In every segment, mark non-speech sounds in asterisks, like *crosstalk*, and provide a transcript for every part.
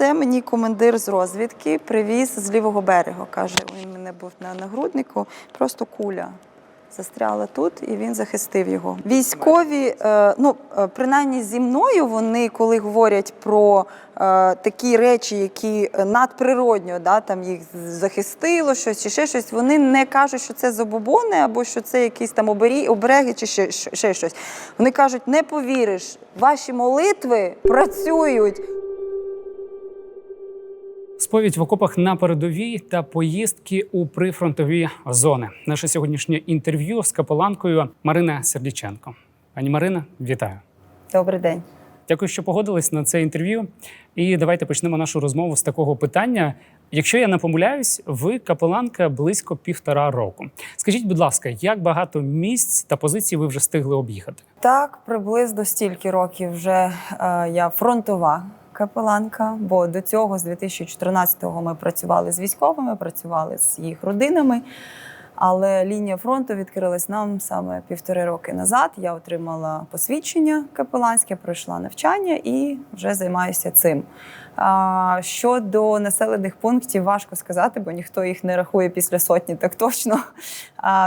мені командир з розвідки привіз з лівого берега. Каже, він мене був на нагруднику, просто куля. Застряла тут, і він захистив його. Військові, е, ну е, принаймні зі мною, вони коли говорять про е, такі речі, які надприродньо, да, там їх захистило, щось чи ще щось, вони не кажуть, що це забобони або що це якісь там обері- обереги чи ще, ще щось. Вони кажуть, не повіриш, ваші молитви працюють. Сповідь в окопах на передовій та поїздки у прифронтові зони. Наше сьогоднішнє інтерв'ю з капеланкою Марина Сердіченко. Пані Марина, вітаю. Добрий день. Дякую, що погодились на це інтерв'ю. І давайте почнемо нашу розмову з такого питання. Якщо я не помиляюсь, ви капеланка близько півтора року. Скажіть, будь ласка, як багато місць та позицій ви вже встигли об'їхати? Так, приблизно стільки років вже е, я фронтова капеланка, бо до цього з 2014-го ми працювали з військовими, працювали з їх родинами. Але лінія фронту відкрилась нам саме півтори роки назад. Я отримала посвідчення капеланське, пройшла навчання і вже займаюся цим. Щодо населених пунктів, важко сказати, бо ніхто їх не рахує після сотні, так точно.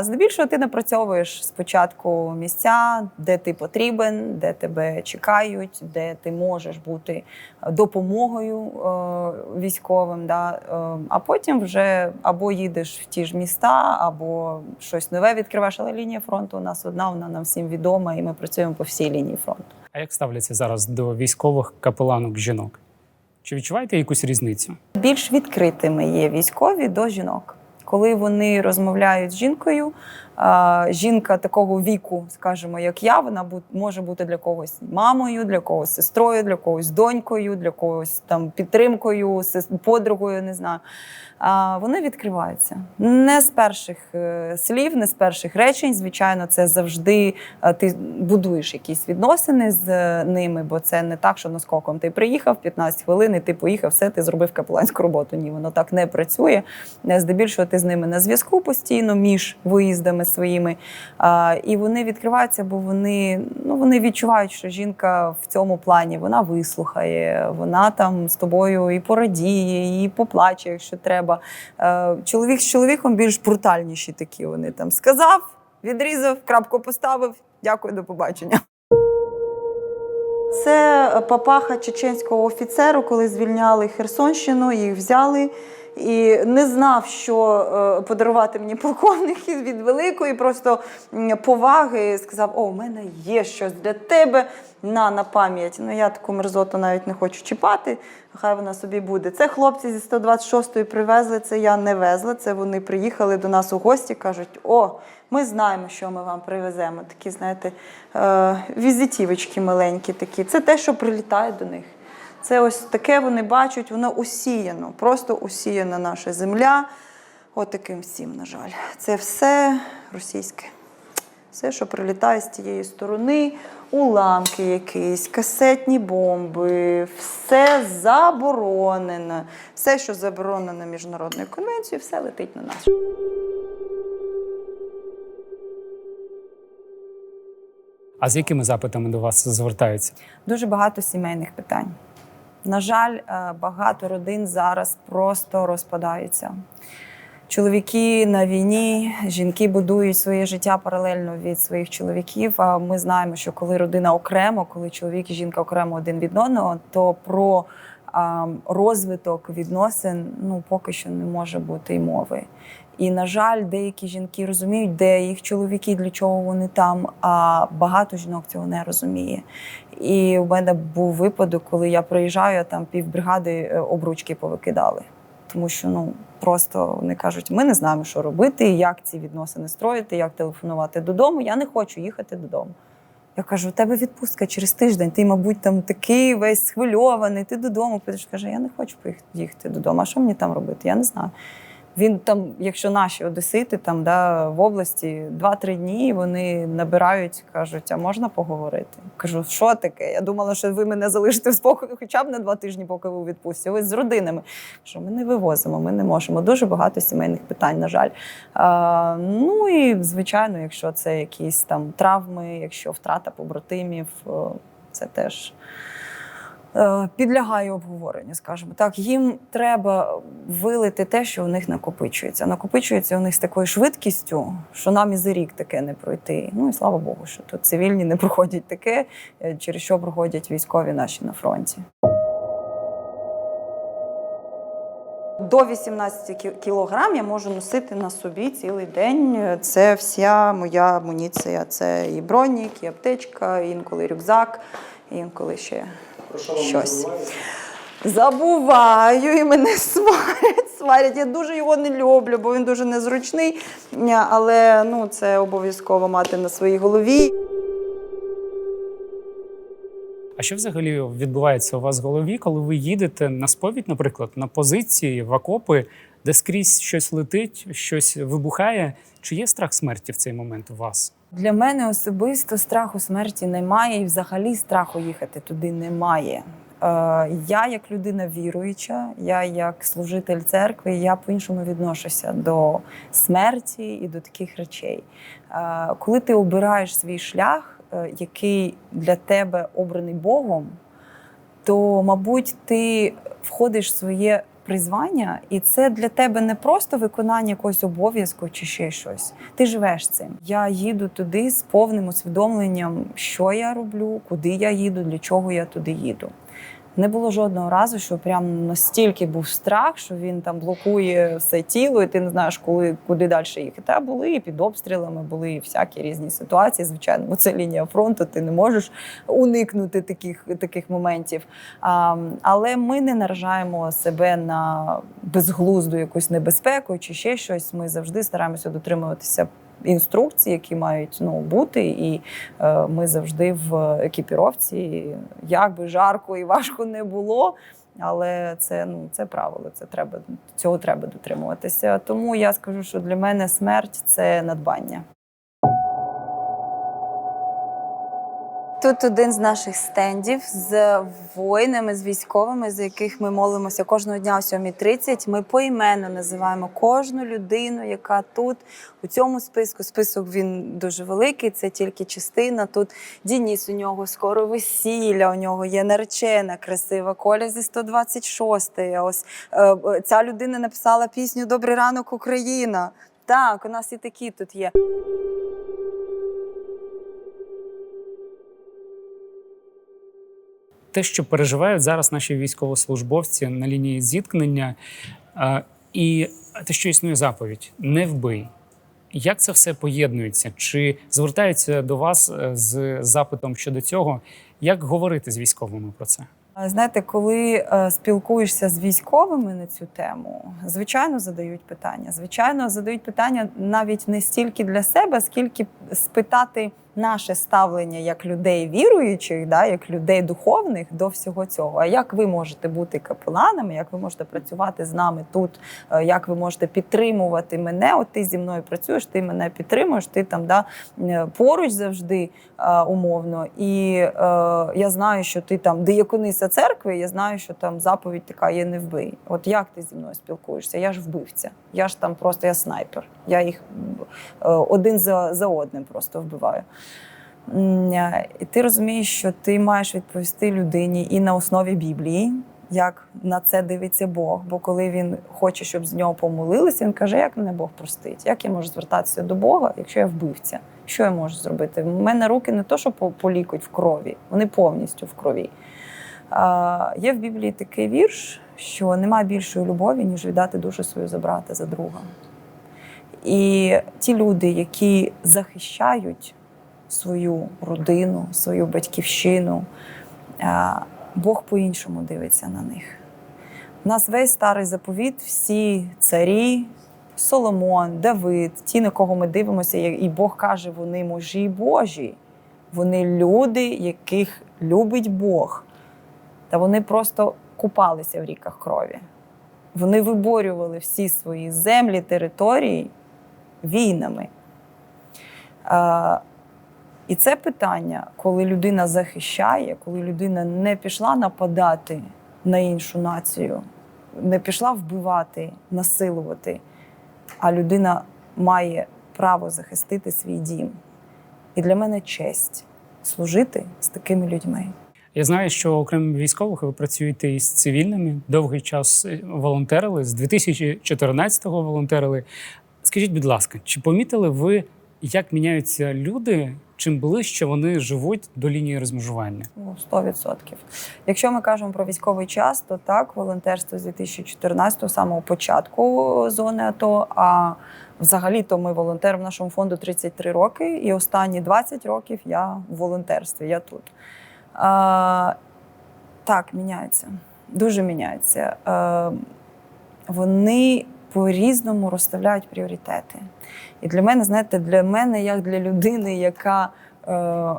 Здебільшого ти напрацьовуєш спочатку місця, де ти потрібен, де тебе чекають, де ти можеш бути допомогою е, військовим. Да? Е, а потім вже або їдеш в ті ж міста, або щось нове відкриваєш. Але лінія фронту у нас одна, вона нам всім відома, і ми працюємо по всій лінії фронту. А як ставляться зараз до військових капеланок жінок? Чи відчуваєте якусь різницю? більш відкритими є військові до жінок. Коли вони розмовляють з жінкою, жінка такого віку, скажімо, як я, вона може бути для когось мамою, для когось сестрою, для когось донькою, для когось там підтримкою, подругою, не знаю. А, вони відкриваються не з перших е, слів, не з перших речень. Звичайно, це завжди е, ти будуєш якісь відносини з е, ними, бо це не так, що наскоком ти приїхав 15 хвилин, і ти поїхав, все, ти зробив капеланську роботу. Ні, воно так не працює. Здебільшого ти з ними на зв'язку постійно між виїздами своїми. І вони відкриваються, бо вони, ну, вони відчувають, що жінка в цьому плані вона вислухає, вона там з тобою і порадіє, і поплаче, якщо треба. Е, чоловік з чоловіком більш брутальніші такі. Вони там сказав, відрізав, крапку поставив. Дякую, до побачення. Це папаха чеченського офіцеру, коли звільняли Херсонщину, їх взяли. І не знав, що е, подарувати мені полковник *laughs* від великої просто поваги. Сказав: О, у мене є щось для тебе на, на пам'ять. Ну я таку мерзоту навіть не хочу чіпати. Хай вона собі буде. Це хлопці зі 126-ї привезли. Це я не везла. Це вони приїхали до нас у гості. кажуть: О, ми знаємо, що ми вам привеземо. Такі, знаєте, е, візитівочки маленькі такі. Це те, що прилітає до них. Це ось таке вони бачать, воно усіяно, просто усіяна наша земля. От всім, на жаль. Це все російське. Все, що прилітає з тієї сторони, уламки якісь, касетні бомби, все заборонено. Все, що заборонено міжнародною конвенцією, все летить на нас. А з якими запитами до вас звертаються? Дуже багато сімейних питань. На жаль, е, багато родин зараз просто розпадаються. Чоловіки на війні, жінки будують своє життя паралельно від своїх чоловіків. А ми знаємо, що коли родина окремо, коли чоловік і жінка окремо один від одного, то про розвиток відносин ну поки що не може бути й мови. І на жаль, деякі жінки розуміють, де їх чоловіки, для чого вони там. А багато жінок цього не розуміє. І у мене був випадок, коли я приїжджаю, там півбригади е, обручки повикидали. Тому що ну просто вони кажуть, ми не знаємо, що робити, як ці відносини строїти, як телефонувати додому. Я не хочу їхати додому. Я кажу, у тебе відпустка через тиждень. Ти, мабуть, там такий весь схвильований. Ти додому підеш. Каже, я не хочу поїхати їхати додому. А що мені там робити? Я не знаю. Він там, якщо наші одесити там да, в області 2-3 дні вони набирають, кажуть, а можна поговорити? Кажу, що таке? Я думала, що ви мене залишите в спокою хоча б на два тижні, поки ви у відпустці. Ви з родинами. Що ми не вивозимо, ми не можемо. Дуже багато сімейних питань, на жаль. А, ну і звичайно, якщо це якісь там травми, якщо втрата побратимів, це теж підлягає обговоренню, скажімо так. Їм треба вилити те, що у них накопичується. Накопичується у них з такою швидкістю, що нам і за рік таке не пройти. Ну і слава Богу, що тут цивільні не проходять таке, е, через що проходять військові наші на фронті. До 18 кілограм я можу носити на собі цілий день. Це вся моя амуніція. Це і бронік, і аптечка, інколи рюкзак, інколи ще щось. Забуваю і мене *laughs* сварять. Сварять. Я дуже його не люблю, бо він дуже незручний. Але ну, це обов'язково мати на своїй голові. А що взагалі відбувається у вас в голові, коли ви їдете на сповідь, наприклад, на позиції в окопи, де скрізь щось летить, щось вибухає? Чи є страх смерті в цей момент у вас? Для мене особисто страху смерті немає, і взагалі страху їхати туди немає. Е, я, як людина віруюча, я як служитель церкви, я по-іншому відношуся до смерті і до таких речей. Е, коли ти обираєш свій шлях, е, який для тебе обраний Богом, то, мабуть, ти входиш в своє призвання, і це для тебе не просто виконання якогось обов'язку чи ще щось. Ти живеш цим. Я їду туди з повним усвідомленням, що я роблю, куди я їду, для чого я туди їду. Не було жодного разу, що прям настільки був страх, що він там блокує все тіло, і ти не знаєш, коли куди далі їхати. А були і під обстрілами, були і всякі різні ситуації. Звичайно, бо це лінія фронту, ти не можеш уникнути таких, таких моментів. А, але ми не наражаємо себе на безглузду якусь небезпеку чи ще щось. Ми завжди стараємося дотримуватися. Інструкції, які мають ну бути, і е, ми завжди в екіпіровці, як би жарко і важко не було. Але це ну це правило, це треба цього треба дотримуватися. Тому я скажу, що для мене смерть це надбання. Тут один з наших стендів з воїнами, з військовими, за яких ми молимося кожного дня о 7.30. Ми поіменно називаємо кожну людину, яка тут у цьому списку. Список він дуже великий, це тільки частина. Тут Дініс, у нього скоро весілля, у нього є наречена, красива Коля зі 126. А Ось е, е, ця людина написала пісню Добрий ранок, Україна. Так, у нас і такі тут є. Те, що переживають зараз наші військовослужбовці на лінії зіткнення, і те, що існує заповідь не вбий. Як це все поєднується? Чи звертаються до вас е, з запитом щодо цього? Як говорити з військовими про це? Знаєте, коли е, спілкуєшся з військовими на цю тему, звичайно, задають питання. Звичайно, задають питання навіть не стільки для себе, скільки спитати наше ставлення як людей віруючих, да, як людей духовних до всього цього. А як ви можете бути капеланами, як ви можете працювати з нами тут, е, як ви можете підтримувати мене? От ти зі мною працюєш, ти мене підтримуєш, ти там да, е, поруч завжди е, умовно. І е, я знаю, що ти там диякониса церкви, я знаю, що там заповідь така є не вбий. От як ти зі мною спілкуєшся? Я ж вбивця. Я ж там просто я снайпер. Я їх один за, за одним просто вбиваю. Е, І ти розумієш, що ти маєш відповісти людині і на основі Біблії, як на це дивиться Бог. Бо коли він хоче, щоб з нього помолилися, він каже, як мене Бог простить, як я можу звертатися до Бога, якщо я вбивця? Що я можу зробити? У мене руки не то, що полікуть в крові, вони повністю в крові. А, є в Біблії такий вірш, що немає більшої любові, ніж віддати душу свою за брата, за друга. І ті люди, які захищають свою родину, свою батьківщину, Бог по-іншому дивиться на них. У нас весь старий заповіт, всі царі, Соломон, Давид, ті, на кого ми дивимося, і Бог каже, вони мужі Божі. Вони люди, яких любить Бог. Та вони просто купалися в ріках крові. Вони виборювали всі свої землі, території війнами. І це питання, коли людина захищає, коли людина не пішла нападати на іншу націю, не пішла вбивати, насилувати, а людина має право захистити свій дім. І для мене честь служити з такими людьми. Я знаю, що окрім військових ви працюєте із цивільними. Довгий час волонтерили, з 2014-го волонтерили. Скажіть, будь ласка, чи помітили ви, як міняються люди, чим ближче вони живуть до лінії розмежування? Ну, 100%. Якщо ми кажемо про військовий час, то так, волонтерство з 2014-го, самого початку зони АТО. А взагалі-то ми волонтер в нашому фонду 33 роки, і останні 20 років я в волонтерстві, я тут. А, так, міняється. Дуже міняється. Е, вони по-різному розставляють пріоритети. І для мене, знаєте, для мене, як для людини, яка е,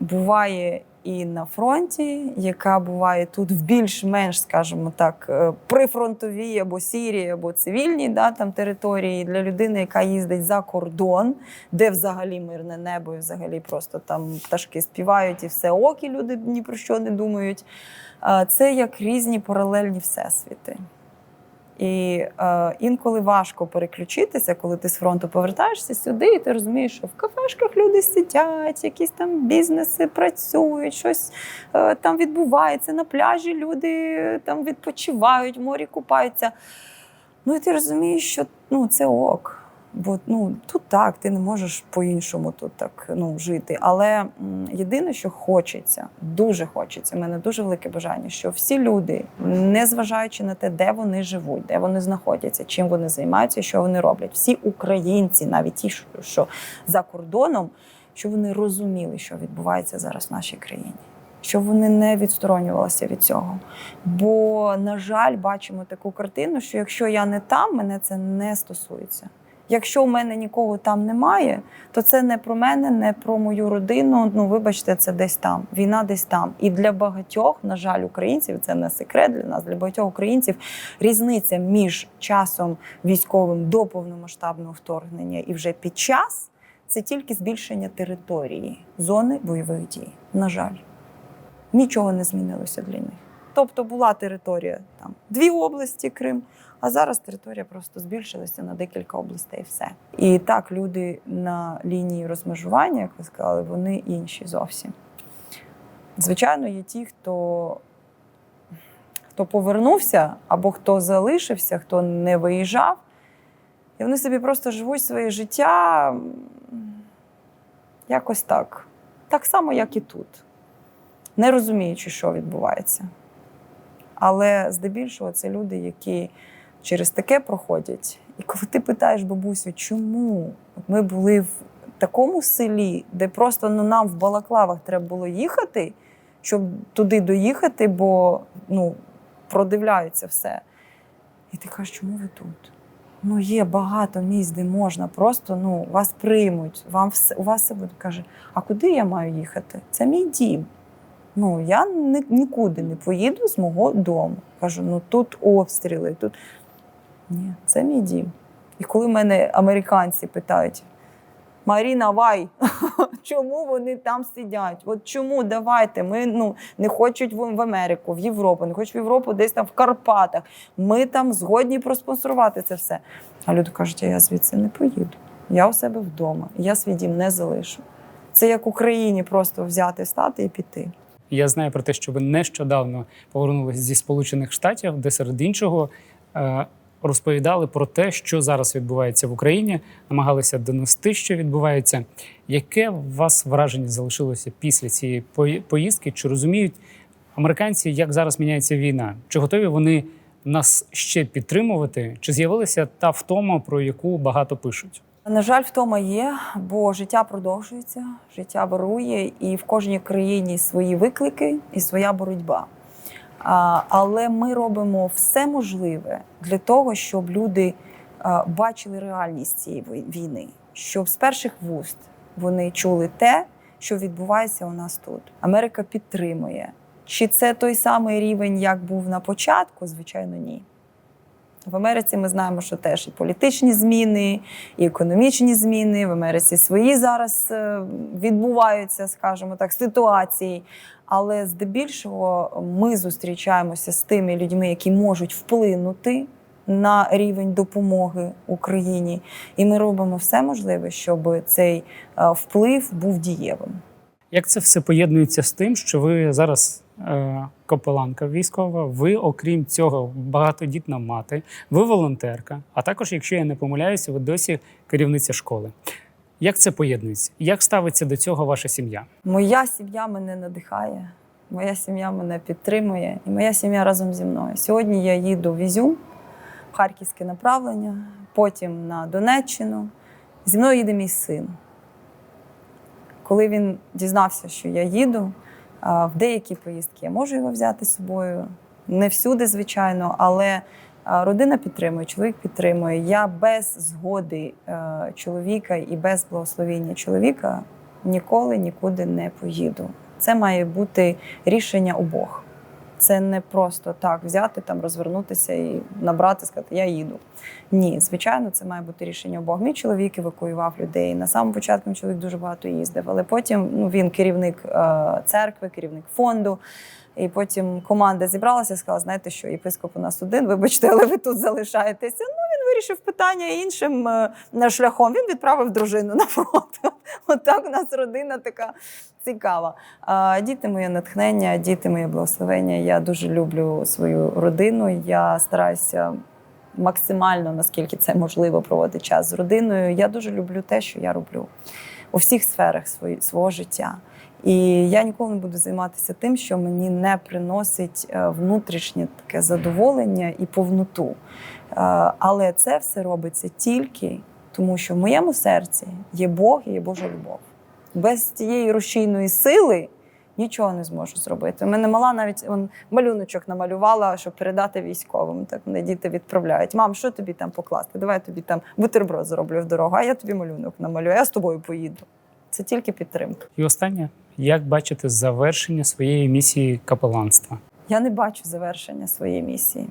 буває і на фронті, яка буває тут в більш-менш, скажімо так, е, прифронтовій або сірій, або цивільній да, там, території, для людини, яка їздить за кордон, де взагалі мирне небо, і взагалі просто там пташки співають і все ок, люди ні про що не думають. Е, Це як різні паралельні всесвіти. І е, інколи важко переключитися, коли ти з фронту повертаєшся сюди, і ти розумієш, що в кафешках люди сидять, якісь там бізнеси працюють, щось е, там відбувається. На пляжі люди е, там відпочивають, в морі купаються. Ну і ти розумієш, що ну, це ок. Бо ну, тут так, ти не можеш по-іншому тут так ну, жити. Але єдине, що хочеться, дуже хочеться, в мене дуже велике бажання, що всі люди, незважаючи на те, де вони живуть, де вони знаходяться, чим вони займаються, що вони роблять, всі українці, навіть ті, що- що за кордоном, щоб вони розуміли, що відбувається зараз в нашій країні. Щоб вони не відсторонювалися від цього. Бо, на жаль, бачимо таку картину, що якщо я не там, мене це не стосується. Якщо в мене нікого там немає, то це не про мене, не про мою родину. Ну, вибачте, це десь там. Війна десь там. І для багатьох, на жаль, українців, це не секрет для нас, для багатьох українців різниця між часом військовим до повномасштабного вторгнення і вже під час це тільки збільшення території зони бойових дій. На жаль, нічого не змінилося для них. Тобто була територія там дві області Крим, а зараз територія просто збільшилася на декілька областей. Все. І так, люди на лінії розмежування, як ви сказали, вони інші зовсім. Звичайно, є ті, хто, хто повернувся або хто залишився, хто не виїжджав, і вони собі просто живуть своє життя якось так. Так само, як і тут, не розуміючи, що відбувається. Але здебільшого це люди, які через таке проходять. І коли ти питаєш бабусю, чому ми були в такому селі, де просто ну, нам в балаклавах треба було їхати, щоб туди доїхати, бо ну, продивляються все. І ти кажеш, чому ви тут? Ну, є багато місць, де можна, просто ну, вас приймуть, вам все, у вас все буде. Каже, а куди я маю їхати? Це мій дім. Ну, я ні, нікуди не поїду з мого дому. Кажу, ну тут обстріли, тут. Ні, це мій дім. І коли мене американці питають: Маріна, вай, *laughs* чому вони там сидять? От чому давайте? Ми ну, не хочуть в Америку, в Європу, не хочуть в Європу, десь там в Карпатах. Ми там згодні проспонсорувати це все. А люди кажуть, я звідси не поїду. Я у себе вдома, я свій дім не залишу. Це як Україні просто взяти, стати і піти. Я знаю про те, що ви нещодавно повернулися зі Сполучених Штатів, де серед іншого е, розповідали про те, що зараз відбувається в Україні, намагалися донести, що відбувається. Яке у вас враження залишилося після цієї поїздки? Чи розуміють американці, як зараз міняється війна? Чи готові вони нас ще підтримувати? Чи з'явилася та втома, про яку багато пишуть? На жаль, втома є, бо життя продовжується, життя вирує, і в кожній країні свої виклики і своя боротьба. Але ми робимо все можливе для того, щоб люди бачили реальність цієї війни, щоб з перших вуст вони чули те, що відбувається у нас тут. Америка підтримує. Чи це той самий рівень, як був на початку? Звичайно, ні. В Америці ми знаємо, що теж і політичні зміни, і економічні зміни. В Америці свої зараз е, відбуваються, скажімо так, ситуації. Але здебільшого ми зустрічаємося з тими людьми, які можуть вплинути на рівень допомоги Україні. І ми робимо все можливе, щоб цей е, вплив був дієвим. Як це все поєднується з тим, що ви зараз е, капеланка військова, ви, окрім цього, багатодітна мати, ви волонтерка, а також, якщо я не помиляюся, ви досі керівниця школи. Як це поєднується? Як ставиться до цього ваша сім'я? Моя сім'я мене надихає, моя сім'я мене підтримує, і моя сім'я разом зі мною. Сьогодні я їду в Ізюм, в харківське направлення, потім на Донеччину. Зі мною їде мій син. Коли він дізнався, що я їду, в деякі поїздки я можу його взяти з собою. Не всюди, звичайно, але родина підтримує, чоловік підтримує. Я без згоди е, чоловіка і без благословення чоловіка ніколи нікуди не поїду. Це має бути рішення обох. Це не просто так взяти, там розвернутися і набрати, сказати, я їду. Ні, звичайно, це має бути рішення обох. Мій чоловік евакуював людей. На самому початку чоловік дуже багато їздив, але потім ну, він керівник е, церкви, керівник фонду. І потім команда зібралася і сказала: знаєте що, єпископ у нас один, вибачте, але ви тут залишаєтеся. Ну, він вирішив питання іншим е, шляхом. Він відправив дружину на фронт. *laughs* Отак у нас родина така цікава. Діти моє натхнення, діти моє благословення. Я дуже люблю свою родину. Я стараюся максимально, наскільки це можливо, проводити час з родиною. Я дуже люблю те, що я роблю у всіх сферах свого життя. І я ніколи не буду займатися тим, що мені не приносить е, внутрішнє таке задоволення і повноту. Е, Але це все робиться тільки тому, що в моєму серці є Бог і є Божа любов. Без тієї рушійної сили нічого не зможу зробити. У мене мала навіть он, малюночок намалювала, щоб передати військовим. Так мене діти відправляють. Мам, що тобі там покласти? Давай тобі там бутерброд зроблю в дорогу, а я тобі малюнок намалюю, я з тобою поїду. Це тільки підтримка. І останнє, як бачите завершення своєї місії капеланства? Я не бачу завершення своєї місії.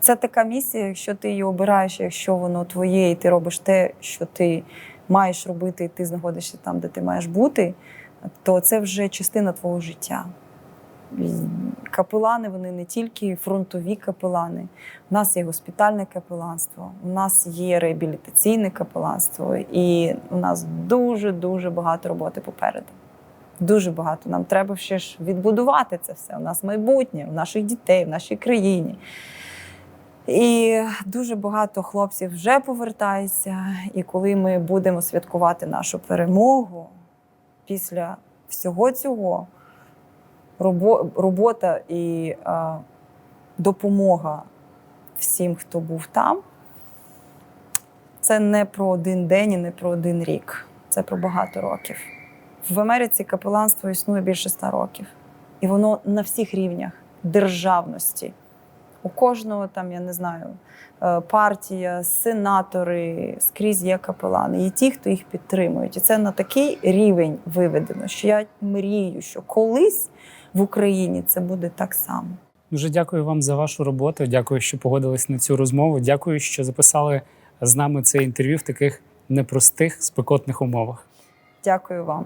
Це така місія, якщо ти її обираєш, якщо воно твоє, і ти робиш те, що ти маєш робити, і ти знаходишся там, де ти маєш бути, то це вже частина твого життя. Капелани вони не тільки фронтові капелани. У нас є госпітальне капеланство, у нас є реабілітаційне капеланство, і у нас дуже дуже багато роботи попереду. Дуже багато. Нам треба ще ж відбудувати це все. У нас майбутнє, у наших дітей, в нашій країні. І дуже багато хлопців вже повертається. І коли ми будемо святкувати нашу перемогу після всього цього, робо- робота і е, допомога всім, хто був там, це не про один день і не про один рік. Це про багато років. В Америці капеланство існує більше ста років, і воно на всіх рівнях державності. У кожного там, я не знаю, е, партія, сенатори, скрізь є капелани, і ті, хто їх підтримують. І це на такий рівень виведено, що я мрію, що колись в Україні це буде так само. Дуже дякую вам за вашу роботу. Дякую, що погодились на цю розмову. Дякую, що записали з нами це інтерв'ю в таких непростих спекотних умовах. Дякую вам.